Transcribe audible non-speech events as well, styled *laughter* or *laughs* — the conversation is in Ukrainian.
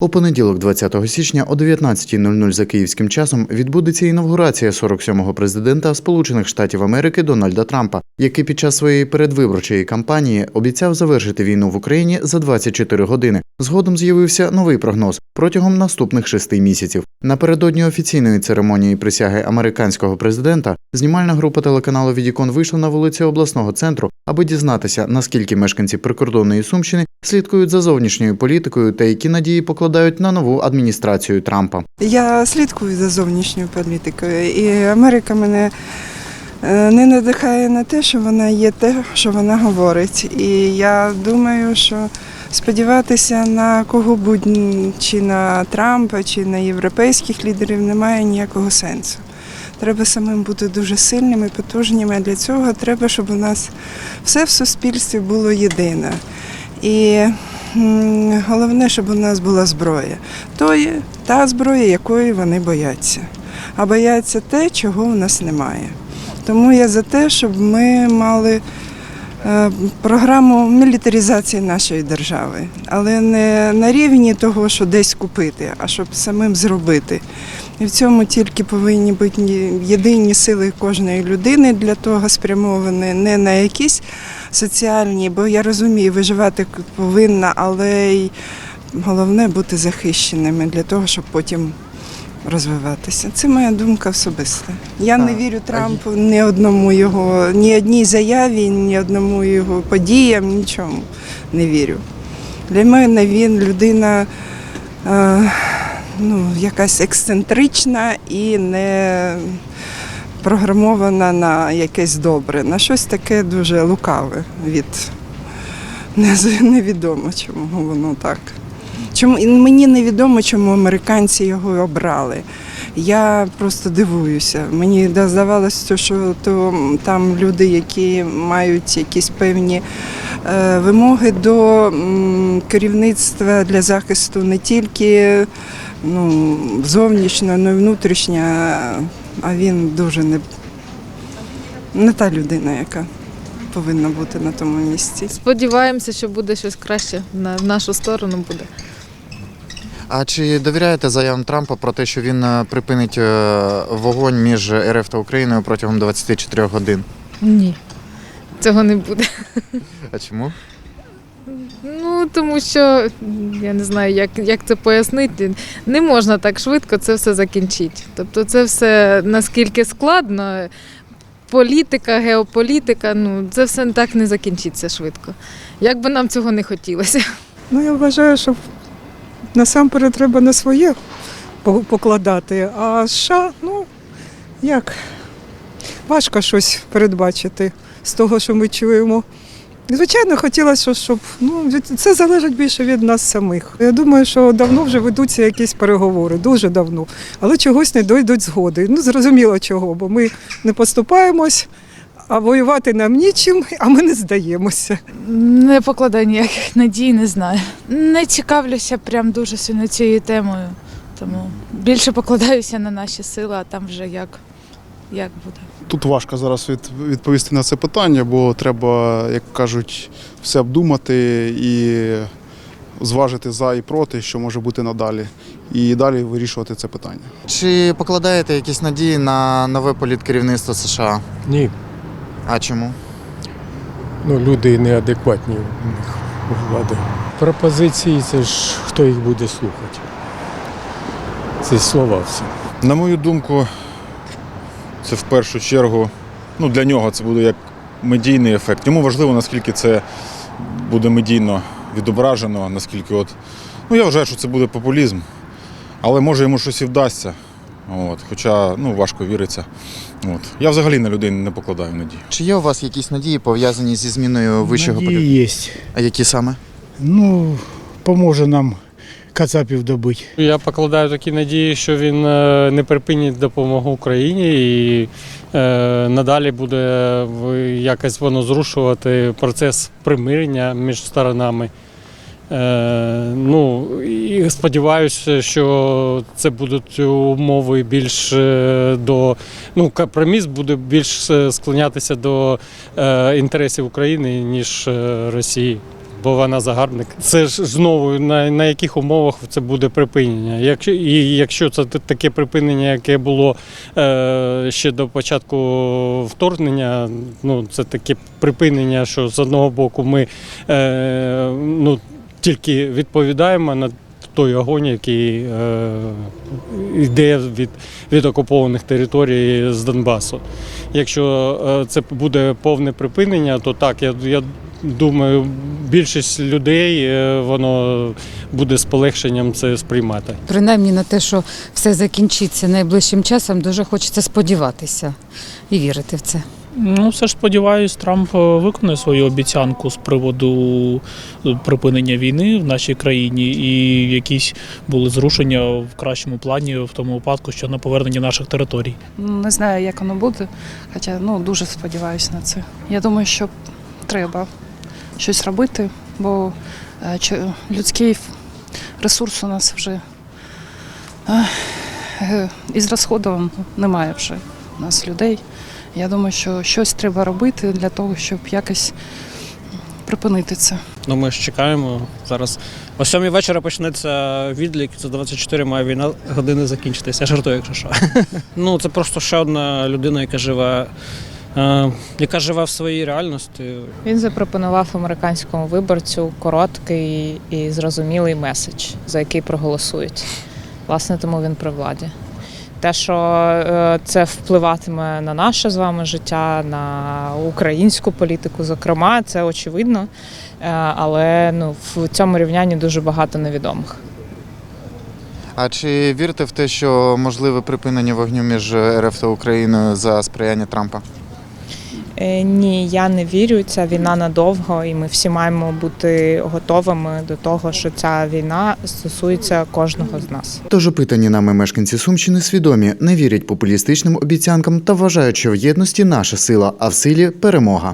У понеділок, 20 січня о 19.00 за київським часом відбудеться інавгурація 47-го президента Сполучених Штатів Америки Дональда Трампа, який під час своєї передвиборчої кампанії обіцяв завершити війну в Україні за 24 години. Згодом з'явився новий прогноз протягом наступних шести місяців. Напередодні офіційної церемонії присяги американського президента знімальна група телеканалу Відікон вийшла на вулиці обласного центру, аби дізнатися, наскільки мешканці прикордонної Сумщини слідкують за зовнішньою політикою та які надії покладають на нову адміністрацію Трампа. Я слідкую за зовнішньою політикою, і Америка мене е, не надихає на те, що вона є те, що вона говорить. І я думаю, що сподіватися на кого будь чи на Трампа, чи на європейських лідерів немає ніякого сенсу. Треба самим бути дуже сильними, потужними. А для цього треба, щоб у нас все в суспільстві було єдине. І головне, щоб у нас була зброя. То є та зброя, якої вони бояться. А бояться те, чого у нас немає. Тому я за те, щоб ми мали е, програму мілітаризації нашої держави, але не на рівні того, що десь купити, а щоб самим зробити. І в цьому тільки повинні бути єдині сили кожної людини для того спрямовані не на якісь соціальні, бо я розумію, виживати повинна, але й головне бути захищеними для того, щоб потім розвиватися. Це моя думка особиста. Я не А, вірю а Трампу ні одному його, ні одній заяві, ні одному його подіям, нічому не вірю. Для мене він людина. Е, ну, якась ексцентрична і не програмована на якесь добре, на щось таке дуже лукаве від *laughs* невідомо, чому воно так. Чому мені невідомо, чому американці його обрали. Я просто дивуюся. Мені здавалося, що то там люди, які мають якісь певні е, вимоги до керівництва для захисту не тільки ну, зовнішнього, але й внутрішнього, а він дуже не, не та людина, яка повинна бути на тому місці. Сподіваємося, що буде щось краще на нашу сторону буде. А чи довіряєте заявам Трампа про те, що він е, припинить е, вогонь між РФ та Україною протягом 24 годин? Ні. Цього не буде. А чому? Ну тому що я не знаю, як, як це пояснити. Не можна так швидко це все закінчити. Тобто, це все наскільки складно. Політика, геополітика, ну це все так не закінчиться швидко. Як би нам цього не хотілося. Ну, я вважаю, що насамперед треба на своє покладати. А США, ну, як, важко щось передбачити з того, що ми чуємо. Звичайно, хотілося, щоб ну, це залежить більше від нас самих. Я думаю, що давно вже ведуться якісь переговори, дуже давно, але чогось не дойдуть згоди. Ну, зрозуміло чого, бо ми не поступаємось, а воювати нам нічим, а ми не здаємося. Не покладаю ніяких надій, не знаю. Не цікавлюся прям дуже сильно цією темою. Тому більше покладаюся на наші сили, а там вже як, як буде. Тут важко зараз від, відповісти на це питання, бо треба, як кажуть, все обдумати і зважити за і проти, що може бути надалі, і далі вирішувати це питання. Чи покладаєте якісь надії на нове політкерівництво США? Ні, А чому? ну люди неадекватні у них у влади. Пропозиції це ж хто їх буде слухати. Це слова всі. На мою думку, це в першу чергу, ну для нього це буде як медійний ефект. Йому важливо, наскільки це буде медійно відображено, наскільки от. Ну, я вважаю, що це буде популізм, але може йому щось і вдасться. От, хоча ну, важко віриться. От. Я взагалі на людей не покладаю надії. Чи є у вас якісь надії пов'язані зі зміною вищого? Надії є. А які саме? Ну, поможе нам кацапів добити. Я покладаю такі надії, що він е, не припинить допомогу Україні і е, надалі буде якось воно зрушувати процес примирення між сторонами. Е, ну, і сподіваюся, що це будуть умови більш е, до ну, компроміс буде більш е, склонятися до інтересів України, ніж Росії. бо вона загарбник. Це ж знову на, на яких умовах це буде припинення. Якщо і якщо це таке припинення, яке було е, ще до початку вторгнення, ну це таке припинення, що з одного боку ми е, ну, тільки відповідаємо на той огонь, який е, йде від, від окупованих територій з Донбасу. Якщо е, це буде повне припинення, то так, я, я думаю, більшість людей е, воно буде з полегшенням це сприймати. Принаймні на те, що все закінчиться найближчим часом, дуже хочеться сподіватися і вірити в це. Ну, все ж сподіваюсь, Трамп е, виконає свою обіцянку з приводу е, припинення війни в нашій країні і якісь були зрушення в кращому плані в тому випадку, що на повернення наших територій. Не знаю, як воно буде, хоча ну, дуже сподіваюся на це. Я думаю, що треба щось робити, бо е, людський ресурс у нас вже із розходом немає вже у нас людей. Я думаю, що щось треба робити для того, щоб якось припинити це. Ну, ми ж чекаємо зараз. О сьомій вечора почнеться відлік, за 24 має війна години закінчитися. Я жартую, якщо що. *laughs* ну, це просто ще одна людина, яка живе, е, яка живе в своїй реальності. Він запропонував американському виборцю короткий і зрозумілий меседж, за який проголосують. Власне, тому він при владі. Те, що е, це впливатиме на наше з вами життя, на українську політику, зокрема, це очевидно. Е, Але ну, в цьому рівнянні дуже багато невідомих. А чи вірите в те, що можливе припинення вогню між РФ та Україною за сприяння Трампа? Е, Ні, я не вірю. Ця війна надовго, і ми всі маємо бути готовими до того, що ця війна стосується кожного з нас. Тож опитані нами мешканці Сумщини свідомі, не вірять популістичним обіцянкам та вважають, що в єдності наша сила, а в силі перемога.